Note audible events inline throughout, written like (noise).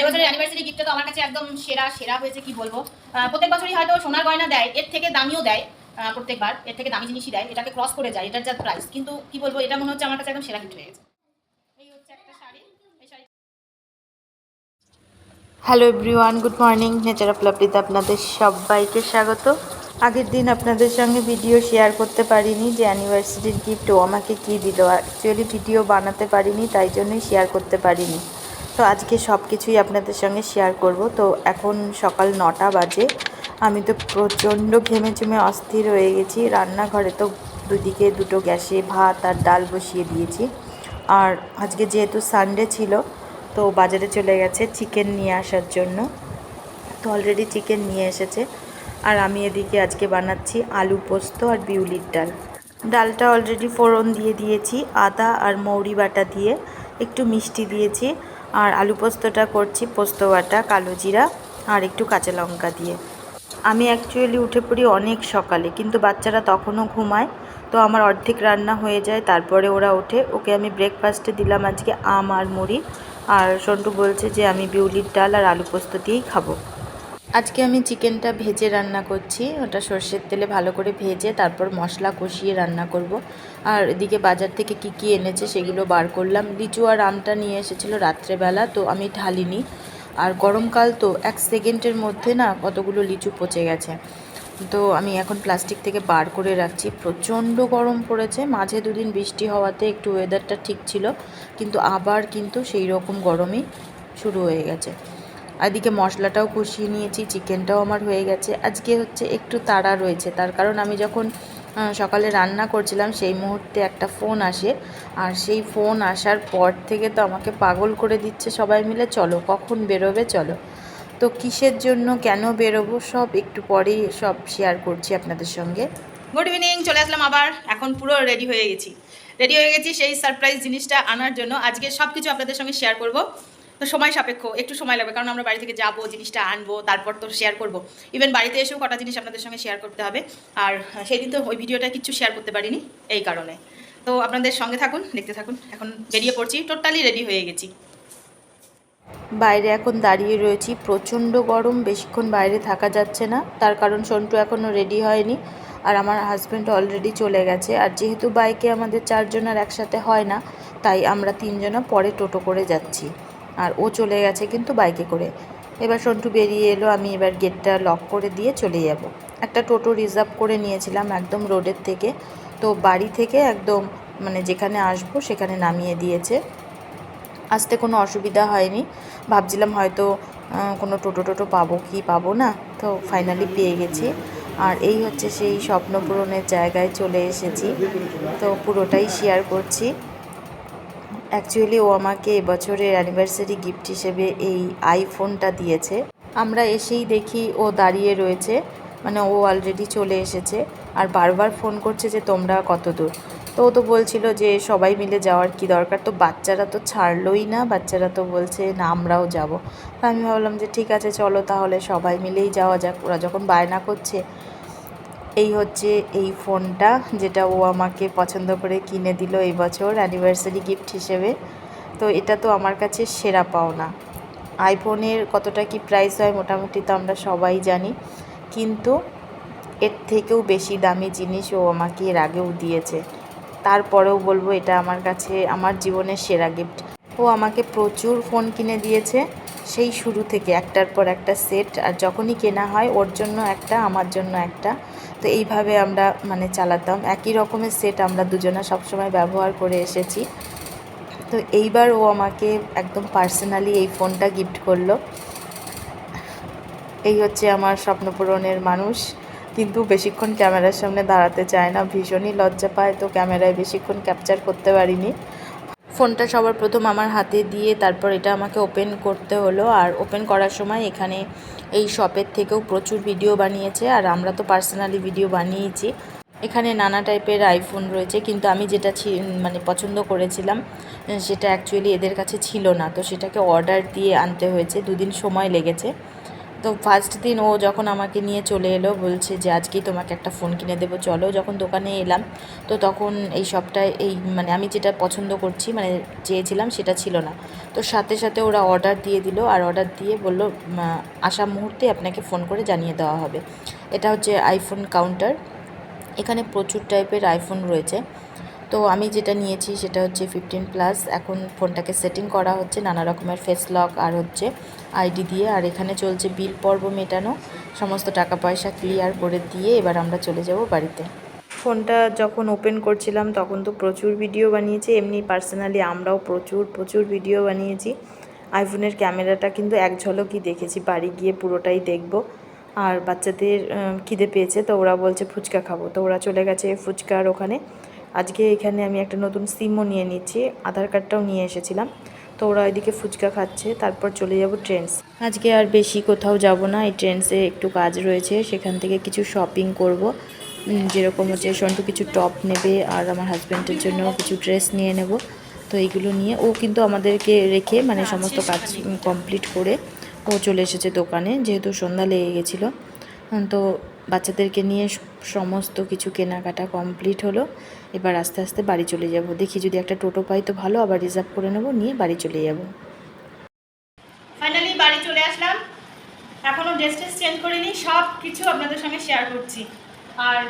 এবছরের অ্যানিভার্সারি গিফটটা তো আমার কাছে একদম সেরা সেরা হয়েছে, কি বলব? প্রত্যেক বছরই হয়তো সোনার গয়না দেয়, এর থেকে দামিও দেয় প্রত্যেকবার, এর থেকে দামি জিনিসই দেয়, এটাকে ক্রস করে যায়, এটার যা প্রাইস কিন্তু কি বলব, এটা মনে হচ্ছে আমার কাছে একদম সেরা গিফট হয়ে গেছে। Hello everyone good morning nature of লাভলিতে আপনাদের সবাইকে স্বাগত। আগের দিন আপনাদের সঙ্গে ভিডিও শেয়ার করতে পারিনি যে অ্যানিভার্সারির গিফট ও আমাকে কী দিল। অ্যাকচুয়ালি ভিডিও বানাতে পারিনি, তাই জন্যই শেয়ার করতে পারিনি। তো আজকে সব কিছুই আপনাদের সঙ্গে শেয়ার করব। তো এখন সকাল নটা বাজে। আমি তো প্রচণ্ড ঘেমে চুমে অস্থির হয়ে গেছি। রান্নাঘরে তো দুদিকে দুটো গ্যাসে ভাত আর ডাল বসিয়ে দিয়েছি। আর আজকে যেহেতু সানডে ছিল, তো বাজারে চলে গেছে চিকেন নিয়ে আসার জন্য। তো অলরেডি চিকেন নিয়ে এসেছে। আর আমি এদিকে আজকে বানাচ্ছি আলু পোস্ত আর বিউলির ডাল। ডালটা অলরেডি ফোড়ন দিয়ে দিয়েছি, আদা আর মৌরি বাটা দিয়ে। একটু মিষ্টি দিয়েছি। আর আলু পোস্তটা করছি, পোস্ত বাটা কালো জিরা আর একটু কাঁচা লঙ্কা দিয়ে। আমি অ্যাকচুয়ালি উঠে পড়ি অনেক সকালে, কিন্তু বাচ্চারা তখনও ঘুমায়, তো আমার অর্ধেক রান্না হয়ে যায়, তারপরে ওরা ওঠে। ওকে আমি ব্রেকফাস্টে দিলাম আজকে আম আর মুড়ি। আর সন্টু বলছে যে আমি বিউলির ডাল আর আলু পোস্ত দিয়েই খাব। আজকে আমি চিকেনটা ভেজে রান্না করছি। ওটা সর্ষের তেলে ভালো করে ভেজে তারপর মশলা কষিয়ে রান্না করব। আর এদিকে বাজার থেকে কি কি এনেছে সেগুলো বার করলাম। লিচু আর আমটা নিয়ে এসেছিল রাত্রেবেলা, তো আমি ঢালিনি। আর গরমকাল তো এক সেকেন্ডের মধ্যে না কতগুলো লিচু পচে গেছে। তো আমি এখন প্লাস্টিক থেকে বার করে রাখছি। প্রচণ্ড গরম পড়েছে। মাঝে দুদিন বৃষ্টি হওয়াতে একটু ওয়েদারটা ঠিক ছিল, কিন্তু আবার কিন্তু সেই রকম গরমই শুরু হয়ে গেছে। এদিকে মশলাটাও কষিয়ে নিয়েছি চিকেনটাও আমার হয়ে গেছে। আজকে হচ্ছে একটু তাড়া রয়েছে, তার কারণ আমি যখন সকালে রান্না করছিলাম সেই মুহূর্তে একটা ফোন আসে। আর সেই ফোন আসার পর থেকে তো আমাকে পাগল করে দিচ্ছে সবাই মিলে, চলো, কখন বেরোবে, চলো। তো কিসের জন্য কেন বেরোবো, সব একটু পরেই সব শেয়ার করছি আপনাদের সঙ্গে। গুড ইভিনিং চলে আসলাম আবার। এখন পুরো রেডি হয়ে গেছি। রেডি হয়ে গেছি সেই সারপ্রাইজ জিনিসটা আনার জন্য। আজকে সব কিছু আপনাদের সঙ্গে শেয়ার করব। তো সময় সাপেক্ষ, একটু সময় লাগবে, কারণ আমরা বাড়ি থেকে যাব, জিনিসটা আনব, তারপর তো শেয়ার করব। ইভেন বাড়িতে এসেও কটা জিনিস আপনাদের সঙ্গে শেয়ার করতে হবে। আর সেই দিন তো ওই ভিডিওটা কিছু শেয়ার করতে পারিনি এই কারণে। তো আপনাদের সঙ্গে থাকুন, দেখতে থাকুন। এখন বেরিয়ে পড়ছি টোটালি রেডি হয়ে গেছি। বাইরে এখন দাঁড়িয়ে রয়েছি, প্রচণ্ড গরম, বেশিক্ষণ বাইরে থাকা যাচ্ছে না। তার কারণ সন্টু এখনও রেডি হয়নি, আর আমার হাজব্যান্ড অলরেডি চলে গেছে। আর যেহেতু বাইকে আমাদের চারজনের একসাথে হয় না, তাই আমরা তিনজনা পরে টোটো করে যাচ্ছি। আর ও চলে গেছে কিন্তু বাইকে করে। এবার সন্টু বেরিয়ে এলো, আমি এবার গেটটা লক করে দিয়ে চলে যাব। একটা টোটো রিজার্ভ করে নিয়েছিলাম একদম রোডের থেকে। তো বাড়ি থেকে একদম মানে যেখানে আসব সেখানে নামিয়ে দিয়েছে। আসতে কোনো অসুবিধা হয়নি। ভাবছিলাম হয়তো কোনো টোটো টোটো পাবো কি পাবো না, তো ফাইনালি পেয়ে গেছি। আর এই হচ্ছে সেই স্বপ্ন পূরণের জায়গায় চলে এসেছি। তো পুরোটাই শেয়ার করছি। অ্যাকচুয়ালি ও আমাকে এবছরের অ্যানিভার্সারি গিফট হিসেবে এই আইফোনটা দিয়েছে। আমরা এসেই দেখি ও দাঁড়িয়ে রয়েছে। মানে ও অলরেডি চলে এসেছে। আর বারবার ফোন করছে যে, তোমরা কত দূর? তো ও তো বলছিল যে, সবাই মিলে যাওয়ার কি দরকার? তো বাচ্চারা তো ছাড়লোই না। বাচ্চারা তো বলছে, না, আমরাও যাব। আমি ভাবলাম যে, ঠিক আছে, চলো তাহলে সবাই মিলেই যাওয়া যাক। ওরা যখন বায়না করছে এই হচ্ছে এই ফোনটা, যেটা ও আমাকে পছন্দ করে কিনে দিল এই বছর অ্যানিভার্সারি গিফট হিসেবে। তো এটা তো আমার কাছে সেরা পাওনা। আইফোনের কতটা কি প্রাইস হয় মোটামুটি তো আমরা সবাই জানি, কিন্তু এর থেকেও বেশি দামি জিনিস ও আমাকে এর আগেও দিয়েছে। তারপরেও বলব এটা আমার কাছে, আমার জীবনের সেরা গিফট ও আমাকে প্রচুর ফোন কিনে দিয়েছে, সেই শুরু থেকে একটার পর একটা সেট আর যখনই কেনা হয় ওর জন্য একটা, আমার জন্য একটা। তো এইভাবে আমরা মানে চালাতাম। একই রকমের সেট আমরা দুজনা সবসময় ব্যবহার করে এসেছি। তো এইবার ও আমাকে একদম পার্সোনালি এই ফোনটা গিফট করল। এই হচ্ছে আমার স্বপ্নপূরণের মানুষ। কিন্তু বেশিক্ষণ ক্যামেরার সামনে দাঁড়াতে চায় না, ভীষণই লজ্জা পায়। তো ক্যামেরায় বেশিক্ষণ ক্যাপচার করতে পারিনি। ফোনটা সবার প্রথম আমার হাতে দিয়ে তারপর এটা আমাকে ওপেন করতে হলো। আর ওপেন করার সময় এখানে এই শপের থেকেও প্রচুর ভিডিও বানিয়েছে। আর আমরা তো পার্সোনালি ভিডিও বানিয়েছি। এখানে নানা টাইপের আইফোন রয়েছে, কিন্তু আমি যেটা মানে পছন্দ করেছিলাম, সেটা অ্যাকচুয়ালি এদের কাছে ছিল না। তো সেটাকে অর্ডার দিয়ে আনতে হয়েছে। দুদিন সময় লেগেছে। তো ফার্স্ট দিন ও যখন আমাকে নিয়ে চলে এলো, বলছে যে আজকেই তোমাকে একটা ফোন কিনে দেবো, চলো। যখন দোকানে এলাম, তো তখন এই সবটাই, এই মানে আমি যেটা পছন্দ করছি মানে চেয়েছিলাম সেটা ছিল না। তো সাথে সাথে ওরা অর্ডার দিয়ে দিল, আর অর্ডার দিয়ে বলল আসা মুহূর্তে আপনাকে ফোন করে জানিয়ে দেওয়া হবে। এটা হচ্ছে আইফোন কাউন্টার এখানে প্রচুর টাইপের আইফোন রয়েছে। তো আমি যেটা নিয়েছি সেটা হচ্ছে ফিফটিন প্লাস এখন ফোনটাকে সেটিং করা হচ্ছে নানা রকমের ফেস লক আর হচ্ছে আইডি দিয়ে। আর এখানে চলছে বিল পর্ব মেটানো। সমস্ত টাকা পয়সা ক্লিয়ার করে দিয়ে এবার আমরা চলে যাব বাড়িতে। ফোনটা যখন ওপেন করছিলাম তখন তো প্রচুর ভিডিও বানিয়েছি। এমনি পার্সোনালি আমরাও প্রচুর প্রচুর ভিডিও বানিয়েছি। আইফোনের ক্যামেরাটা কিন্তু এক ঝলকই দেখেছি। বাড়ি গিয়ে পুরোটাই দেখব। আর বাচ্চাদের খিদে পেয়েছে তো ওরা বলছে ফুচকা খাব। তো ওরা চলে গেছে ফুচকার ওখানে। আজকে এখানে আমি একটা নতুন সিমও নিয়ে নিচ্ছি, আধার কার্ডটাও নিয়ে এসেছিলাম। তো ওরা এদিকে ফুচকা খাচ্ছে, তারপর চলে যাব ট্রেন্স আজকে আর বেশি কোথাও যাব না, এই ট্রেন্সে একটু কাজ রয়েছে, সেখান থেকে কিছু শপিং করব। যেরকম হচ্ছে সন্টু কিছু টপ নেবে, আর আমার হাজব্যান্ডের জন্য কিছু ড্রেস নিয়ে নেব। তো এইগুলো নিয়ে, ও কিন্তু আমাদেরকে রেখে মানে সমস্ত কাজ কমপ্লিট করে ও চলে এসেছে দোকানে, যেহেতু সন্ধ্যা লেগে গেছিল। তো বাচ্চাদেরকে নিয়ে সমস্ত কিছু কেনাকাটা কমপ্লিট হলো। এবার আস্তে আস্তে বাড়ি চলে যাব। দেখি যদি একটা টোটো পাই তো ভালো, আবার রিজার্ভ করে নেব, নিয়ে বাড়ি চলে যাব। ফাইনালি বাড়ি চলে আসলাম। এখনও ড্রেস ট্রেস চেঞ্জ করিনি, সব কিছু আপনাদের সঙ্গে শেয়ার করছি। আর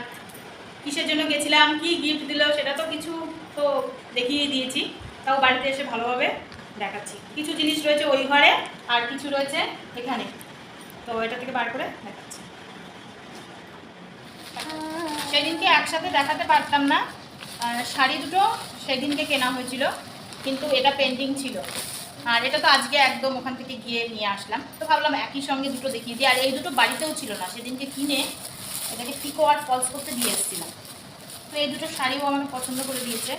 কিসের জন্য গেছিলাম, কি গিফট দিল সেটা তো কিছু তো দেখিয়ে দিয়েছি। তাও বাড়িতে এসে ভালোভাবে দেখাচ্ছি। কিছু জিনিস রয়েছে ওই ঘরে, আর কিছু রয়েছে এখানে। তো এটা থেকে বার করে দেখাচ্ছি। সেদিনকে একসাথে দেখাতে পারতাম না। শাড়ি দুটো সেদিনকে কেনা হয়েছিল, কিন্তু এটা পেন্ডিং ছিল। আর এটা তো আজকে একদম ওখান থেকে গিয়ে নিয়ে আসলাম। তো ভাবলাম একই সঙ্গে দুটো দেখিয়ে দিই। আর এই দুটো বাড়িতেও ছিল না, সেদিনকে কিনে এটাকে পিকো আর ফলস করতে দিয়ে এসেছিলাম। তো এই দুটো শাড়িও আমাকে পছন্দ করে দিয়েছে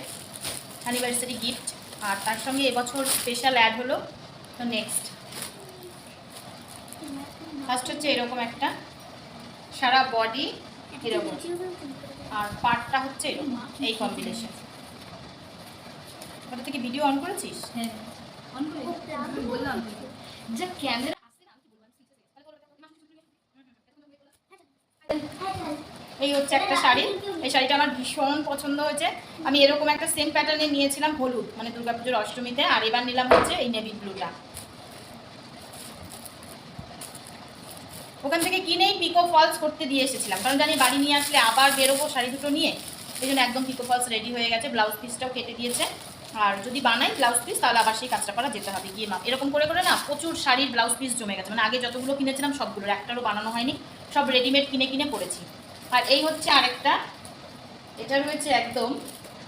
অ্যানিভার্সারি গিফট আর তার সঙ্গে এবছর স্পেশাল অ্যাড হলো, তো নেক্সট ফার্স্ট হচ্ছে এরকম একটা, সারা বডি এরকম। আর পার্টটা হচ্ছে এই কম্বিনেশন ওটা থেকে ভিডিও অন করেছিস? হ্যাঁ অন করে বললাম। ক্যামেরা এই হচ্ছে একটা শাড়ি। এই শাড়িটা আমার ভীষণ পছন্দ হয়েছে। আমি এরকম একটা সেম প্যাটার্নে নিয়েছিলাম হলুদ মানে দুর্গাপুজোর অষ্টমীতে আর এবার নিলাম হচ্ছে এই নেভি ব্লুটা ওখান থেকে কিনেই পিকো ফলস করতে দিয়ে এসেছিলাম। কারণ জানি বাড়ি নিয়ে আসলে আবার বেরোবো শাড়ি দুটো নিয়ে, এই জন্য একদম পিকো ফলস রেডি হয়ে গেছে ব্লাউজ পিসটাও কেটে দিয়েছে। আর যদি বানাই ব্লাউজ পিস তাহলে আবার সেই কাজটা করা যেতে হবে। গিয়ে মাপ এরকম করে করে না প্রচুর শাড়ির ব্লাউজ পিস জমে গেছে। মানে আগে যতগুলো কিনেছিলাম সবগুলোর, একটারও বানানো হয়নি, সব রেডিমেড কিনে কিনে করেছি আর এই হচ্ছে আরেকটা, এটা রয়েছে একদম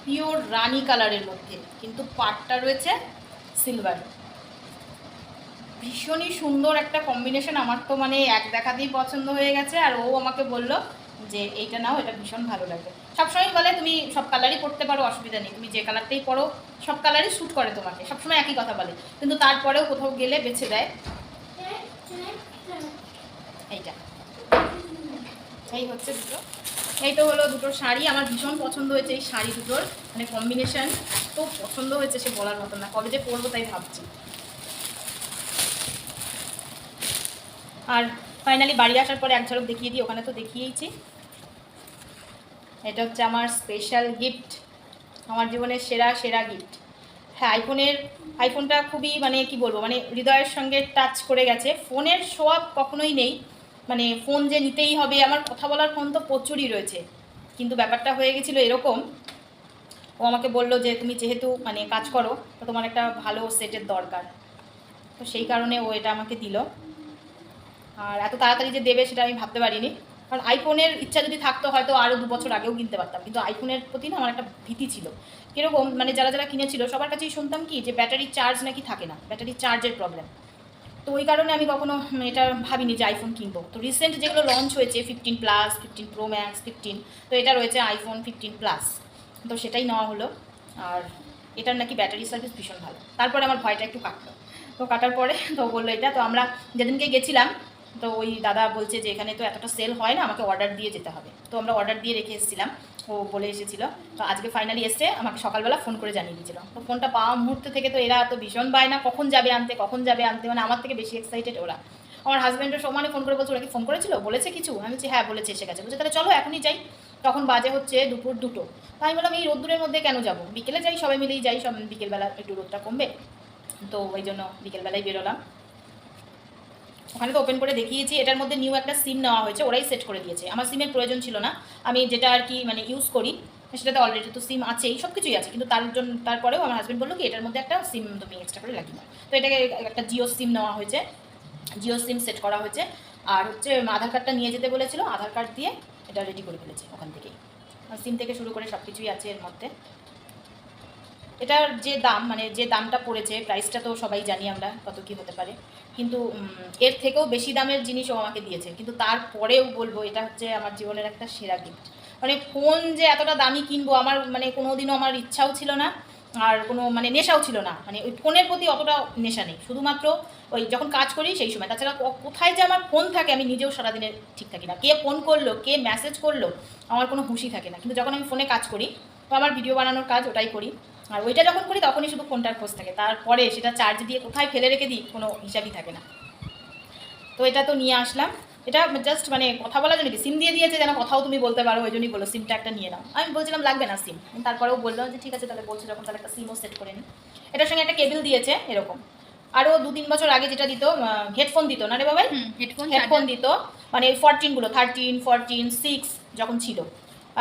পিওর রানি কালারের মধ্যে, কিন্তু পাটটা রয়েছে সিলভার ভীষণই সুন্দর একটা কম্বিনেশন আমার তো মানে এক দেখাতেই পছন্দ হয়ে গেছে, আর ও আমাকে বলল যে, এইটা নাও, এটা ভীষণ ভালো লাগবে সবসময় বলে, তুমি সব কালারই পরতে পারো, অসুবিধা নেই। তুমি যে কালারটাই পরো, সব কালারই শ্যুট করে তোমাকে। সবসময় একই কথা বলে। কিন্তু তারপরেও কোথাও গেলে বেছে দেয়। এইটা। এই হচ্ছে দুটো। এই তো হলো দুটো শাড়ি। আমার ভীষণ পছন্দ হয়েছে এই শাড়ি দুটোর। মানে কম্বিনেশন তো পছন্দ হয়েছে সে বলার মতো না। কবে যে পরবো তাই ভাবছি। আর ফাইনালি বাড়ি আসার পরে এক ঝলক দেখিয়ে দিই, ওখানে তো দেখিয়েইছি। এটা হচ্ছে আমার স্পেশাল গিফট আমার জীবনের সেরা সেরা গিফট হ্যাঁ আইফোনের, আইফোনটা খুবই মানে কি বলব মানে হৃদয়ের সঙ্গে টাচ করে গেছে। ফোনের সোয়াব কখনোই নেই মানে ফোন যে নিতেই হবে, আমার কথা বলার ফোন তো প্রচুরই রয়েছে। কিন্তু ব্যাপারটা হয়ে গেছিল এরকম, ও আমাকে বলল যে, তুমি যেহেতু মানে কাজ করো, তো তোমার একটা ভালো সেটের দরকার। তো সেই কারণে ও এটা আমাকে দিল। আর এত তাড়াতাড়ি যে দেবে সেটা আমি ভাবতে পারিনি। কারণ আইফোনের ইচ্ছা যদি থাকতো, হয়তো আরও দু বছর আগেও কিনতে পারতাম। কিন্তু আইফোনের প্রতি না আমার একটা ভীতি ছিল। কীরকম? মানে যারা যারা কিনেছিল, সবার কাছেই শুনতাম কি, যে ব্যাটারি চার্জ নাকি থাকে না, ব্যাটারি চার্জের প্রবলেম তো ওই কারণে আমি কখনো এটা ভাবিনি যে আইফোন কিনবো। তো রিসেন্ট যেগুলো লঞ্চ হয়েছে fifteen plus fifteen pro max fifteen তো এটা রয়েছে আইফোন ফিফটিন প্লাস তো সেটাই নেওয়া হলো। আর এটার নাকি ব্যাটারি সার্ভিস ভীষণ ভালো। তারপরে আমার ভয়টা একটু কাটলো। তো কাটার পরে তো বলল, এটা তো আমরা যেদিনকে গেছিলাম তো ওই দাদা বলছে যে এখানে তো এতটা সেল হয় না, আমাকে অর্ডার দিয়ে যেতে হবে। তো আমরা অর্ডার দিয়ে রেখে এসেছিলাম, ও বলে এসেছিল। তো আজকে ফাইনালি এসে আমাকে সকালবেলা ফোন করে জানিয়ে দিয়েছিল। তো ফোনটা পাওয়া মুহূর্ত থেকে তো এরা তো ভীষণ পায় না, কখন যাবে আনতে, কখন যাবে আনতে মানে আমার থেকে বেশি এক্সাইটেড ওরা। আমার হাজব্যান্ডও সমানে ফোন করে বলছে, ওরা কি ফোন করেছিল? বলেছে কিছু? আমি বলছি হ্যাঁ বলেছে, এসে গেছে। বলছে, তাহলে চলো এখনই যাই। তখন বাজে হচ্ছে দুপুর দুটো। তো আমি বললাম, এই রোদ্দুরের মধ্যে কেন যাব? বিকেলে যাই, সবাই মিলেই যাই, সব বিকেলবেলা একটু রোদটা কমবে। তো ওই জন্য বিকেলবেলায় বেরোলাম। ওখানে তো ওপেন করে দেখিয়েছি, এটার মধ্যে নিউ একটা সিম নেওয়া হয়েছে, ওরাই সেট করে দিয়েছে। আমার সিমের প্রয়োজন ছিল না, আমি যেটা আর কি মানে ইউজ করি, সেটাতে অলরেডি তো সিম আছেই সব কিছুই আছে, কিন্তু তার জন্য, তারপরেও আমার হাজব্যান্ড বলল কি, এটার মধ্যে একটা সিম তুমি এক্সট্রা করে লাগিয়ে দাও। তো এটাকে একটা জিও সিম নেওয়া হয়েছে জিও সিম সেট করা হয়েছে, আর হচ্ছে আধার কার্ডটা নিয়ে যেতে বলেছিল, আধার কার্ড দিয়ে এটা রেডি করে ফেলেছে ওখান থেকেই। সিম থেকে শুরু করে সব কিছুই আছে এর মধ্যে। এটার যে দাম মানে যে দামটা পড়েছে প্রাইসটা তো সবাই জানি আমরা কত কি হতে পারে। কিন্তু এর থেকেও বেশি দামের জিনিসও আমাকে দিয়েছে। কিন্তু তারপরেও বলব, এটা হচ্ছে আমার জীবনের একটা সেরা গিফট মানে ফোন যে এতটা দামি কিনবো, আমার মানে কোনোদিনও আমার ইচ্ছাও ছিল না, আর কোনো মানে নেশাও ছিল না। মানে ওই ফোনের প্রতি অতটা নেশা নেই। শুধুমাত্র ওই যখন কাজ করি, সেই সময়। তাছাড়া কোথায় যে আমার ফোন থাকে, আমি নিজেও সারাদিনে ঠিক থাকি না। কে ফোন করল, কে মেসেজ করল, আমার কোনো হুঁশি থাকে না। কিন্তু যখন আমি ফোনে কাজ করি, তো আমার ভিডিও বানানোর কাজ ওটাই করি। আর ওইটা যখন করি তখনই শুধু ফোনটার খোঁজ থাকে। তারপরে সেটা চার্জ দিয়ে কোথায় ফেলে রেখে দিই কোনো হিসাবই থাকে না। তো এটা তো নিয়ে আসলাম। এটা জাস্ট মানে কথা বলার জন্য সিম দিয়ে দিয়েছে যেন কথাও তুমি বলতে পারো ওই জন্যই বলো সিমটা একটা নিয়ে নাও। আমি বলছিলাম লাগবে না সিম তারপরেও বললাম যে ঠিক আছে তাহলে বলছো যখন তাহলে একটা সিমও সেট করে নিই এটার সঙ্গে একটা কেবিল দিয়েছে এরকম। আরও দু তিন বছর আগে যেটা দিত হেডফোন দিত না রে বাবাই? হেডফোন হেডফোন দিত। মানে ফোরটিনগুলো থার্টিন ফোরটিন সিক্স যখন ছিল।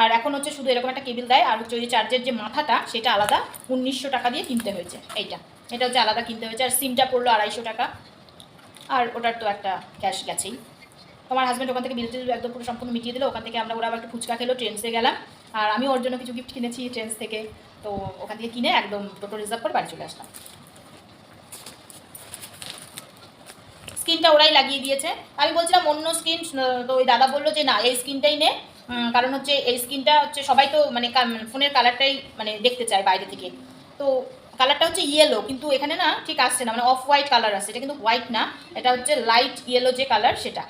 আর এখন হচ্ছে শুধু এরকম একটা কেবিল দেয়, আর হচ্ছে ওই চার্জের যে মাথাটা, সেটা আলাদা উনিশশো টাকা দিয়ে কিনতে হয়েছে। এইটা, এটা হচ্ছে আলাদা কিনতে হয়েছে, আর সিমটা পড়ল আড়াইশো টাকা। আর ওটার তো একটা ক্যাশ গেছেই। তোমার হাজব্যান্ড ওখান থেকে বিল টিল একদম পুরো সম্পূর্ণ মিটিয়ে দিল, ওখান থেকে আমরা ওরা আবার একটু ফুচকা খেলো ট্রেন্সে গেলাম। আর আমি ওর জন্য কিছু গিফট কিনেছি ট্রেন্স থেকে। তো ওখান থেকে কিনে একদম টোটো রিজার্ভ করে বাড়ি চলে আসলাম। স্কিনটা ওরাই লাগিয়ে দিয়েছে। আমি বলছিলাম, অন্য স্কিন, তো ওই দাদা বলল যে, না, এই স্কিনটাই নে। কারণ হচ্ছে এই স্কিনটা হচ্ছে সবাই তো মানে ফোনের কালারটাই মানে দেখতে চায় বাইরে থেকে। তো কালারটা হচ্ছে ইয়েলো কিন্তু এখানে না ঠিক আসছে না মানে অফ হোয়াইট কালার আসছে। এটা কিন্তু হোয়াইট না, এটা হচ্ছে লাইট ইয়েলো যে কালার সেটা।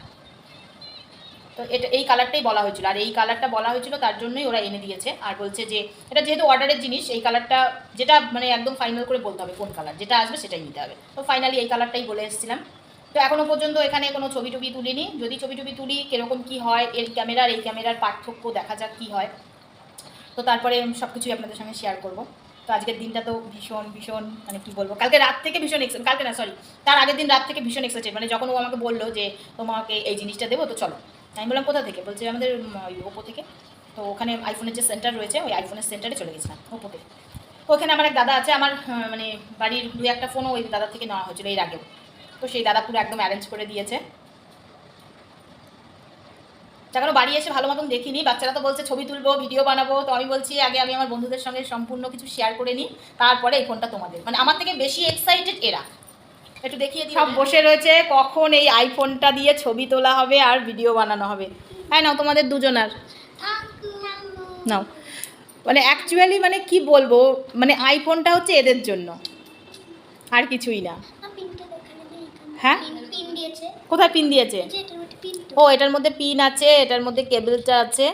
তো এটা, এই কালারটাই বলা হয়েছিল। আর এই কালারটা বলা হয়েছিল তার জন্যই ওরা এনে দিয়েছে। আর বলছে যে, এটা যেহেতু অর্ডারের জিনিস, এই কালারটা যেটা মানে একদম ফাইনাল করে বলতে হবে কোন কালার যেটা আসবে সেটাই নিতে হবে। তো ফাইনালি এই কালারটাই বলে এসেছিলাম। তো এখনও পর্যন্ত এখানে কোনো ছবি টবি তুলিনি। যদি ছবি টবি তুলি, কীরকম কি হয়, এর ক্যামেরার, এই ক্যামেরার পার্থক্য দেখা যাক কি হয়। তো তারপরে সব কিছুই আপনাদের সঙ্গে শেয়ার করব। তো আজকের দিনটা তো ভীষণ ভীষণ মানে কি বলব, কালকে রাত থেকে ভীষণ এক্সাইট কালকে না সরি তার আগের দিন রাত থেকে ভীষণ এক্সাইটেড মানে যখন ও আমাকে বলল যে, তোমাকে এই জিনিসটা দেবো, তো চলো। আমি বললাম, কোথা থেকে? বলছে, আমাদের ওপো থেকে। তো ওখানে আইফোনের যে সেন্টার রয়েছে, ওই আইফোনের সেন্টারে চলে গেছিলাম ওপোতে ওখানে আমার এক দাদা আছে, আমার মানে বাড়ির দু একটা ফোনও ওই দাদা থেকে নেওয়া হয়েছিল এর আগেও। তো সেই দাদা পুরো একদম অ্যারেঞ্জ করে দিয়েছে। এখনও বাড়ি এসে ভালো মতন দেখিনি, বাচ্চারা তো বলছে ছবি তুলবো ভিডিও বানাবো, তো আমি বলছি, আগে আমি আমার বন্ধুদের সঙ্গে সম্পূর্ণ কিছু শেয়ার করে নিই, তারপরে এই ফোনটা তোমাদের। মানে আমার থেকে বেশি এক্সাইটেড এরা। একটু দেখিয়ে দিই সব বসে রয়েছে, কখন এই আইফোনটা দিয়ে ছবি তোলা হবে আর ভিডিও বানানো হবে। হ্যাঁ নাও, তোমাদের দুজনার। নাও। মানে অ্যাকচুয়ালি মানে কি বলব মানে আইফোনটা হচ্ছে এদের জন্য। আর কিছুই না। হ্যাঁ? পিন দিয়েছে। কোথায় পিন দিয়েছে? ও এটার মধ্যে পিন আছে এটার মধ্যে কেবলটা আছে।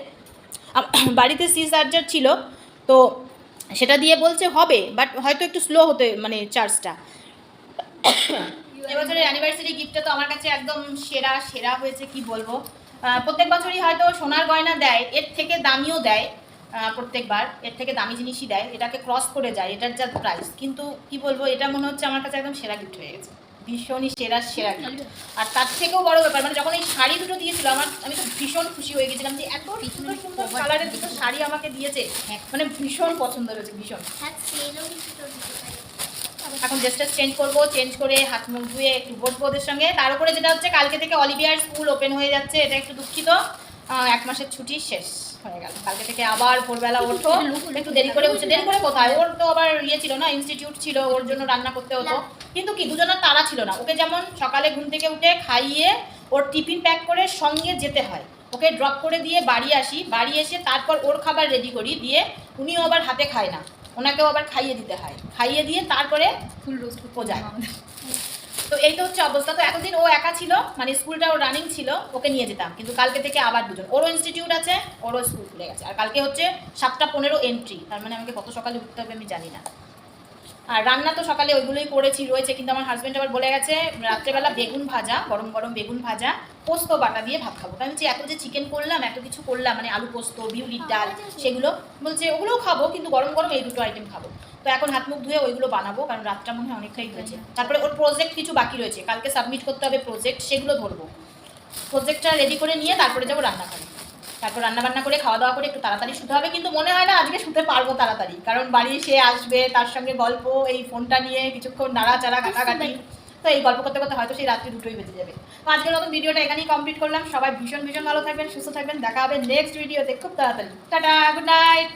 (clears throat) বাড়িতে সি চার্জার ছিল তো সেটা দিয়ে বলছে হবে বাট হয়তো একটু স্লো হতে মানে চার্জটা এবছরের অ্যানিভার্সারি গিফটটা তো আমার কাছে একদম সেরা সেরা হয়েছে কি বলব? প্রত্যেক বছরই হয়তো সোনার গয়না দেয় এর থেকে দামিও দেয় প্রত্যেকবার এর থেকে দামি জিনিসই দেয় এটাকে ক্রস করে যায় এটার যা প্রাইস কিন্তু কি বলব এটা মনে হচ্ছে আমার কাছে একদম সেরা গিফট হয়ে গেছে। ভীষণই সেরা সেরা gift। আর তার থেকেও বড় ব্যাপার মানে যখন এই শাড়ি দুটো দিয়েছিল আমার আমি তো ভীষণ খুশি হয়ে গেছিলাম যে এত সুন্দর সুন্দর কালারের দুটো শাড়ি আমাকে দিয়েছে। মানে ভীষণ পছন্দ হয়েছে ভীষণ। হ্যাঁ এখন ড্রেসটা চেঞ্জ করব চেঞ্জ করে হাত মুখ ধুয়ে একটু বসবো ওদের সঙ্গে। তার উপরে যেটা হচ্ছে কালকে থেকে অলিভিয়ার স্কুল ওপেন হয়ে যাচ্ছে এটা একটু দুঃখিত। এক মাসের ছুটি শেষ। হয়ে গেল। কালকে থেকে আবার ভোরবেলা ওঠো। একটু দেরি করে উঠছে দেরি করে কোথায়? ওর তো আবার ইয়ে ছিল না ইনস্টিটিউট ছিল ওর জন্য রান্না করতে হতো। কিন্তু কি দুজনের তারা ছিল না। ওকে যেমন সকালে ঘুম থেকে উঠে খাইয়ে ওর টিফিন প্যাক করে সঙ্গে যেতে হয়। ওকে ড্রপ করে দিয়ে বাড়ি আসি। বাড়ি এসে তারপর ওর খাবার রেডি করি। দিয়ে উনিও আবার হাতে খায় না। ওনাকেও আবার খাইয়ে দিতে হয়। খাইয়ে দিয়ে তারপরে ফুল রোজ ও যায়। তো এই তো হচ্ছে অবস্থা। তো এতদিন ও একা ছিল মানে স্কুলটাও রানিং ছিল, ওকে নিয়ে যেতাম। কিন্তু কালকে থেকে আবার দুজন। ওরও ইনস্টিটিউট আছে, ওরও স্কুল খুলে গেছে। আর কালকে হচ্ছে সাতটা পনেরো এন্ট্রি তার মানে আমাকে কত সকালে উঠতে হবে আমি জানি না। আর রান্না তো সকালে ওইগুলোই করেছি, রয়েছে। কিন্তু আমার হাজব্যান্ড আবার বলে গেছে, রাত্রেবেলা বেগুন ভাজা, গরম গরম বেগুন ভাজা, পোস্ত বাটা দিয়ে ভাত খাব। আমি এত যে চিকেন করলাম, এত কিছু করলাম মানে আলু পোস্ত, বিউলির ডাল, সেগুলো, বলছে ওগুলোও খাব, কিন্তু গরম গরম এই দুটো আইটেম খাব। তো এখন হাত মুখ ধুয়ে ওইগুলো বানাবো কারণ রাতটা মনে হয় অনেকটাই হয়েছে। তারপরে ওর প্রজেক্ট কিছু বাকি রয়েছে কালকে সাবমিট করতে হবে প্রজেক্ট সেগুলো ধরবো। প্রজেক্টটা রেডি করে নিয়ে তারপরে যাব রান্না করে তারপর রান্না বান্না করে খাওয়া দাওয়া করে একটু তাড়াতাড়ি শুতে হবে কিন্তু মনে হয় না আজকে শুতে পারব তাড়াতাড়ি। কারণ বাড়ি সে আসবে তার সঙ্গে গল্প এই ফোনটা নিয়ে কিছুক্ষণ নাড়াচাড়া কাটাকাটি। তো এই গল্প করতে করতে হয়তো সেই রাত্রি দুটোই বেজে যাবে। তো আজকের মতন ভিডিওটা এখানেই কমপ্লিট করলাম। সবাই ভীষণ ভীষণ ভালো থাকবেন সুস্থ থাকবেন। দেখা হবে নেক্সট ভিডিওতে খুব তাড়াতাড়ি। Tata good night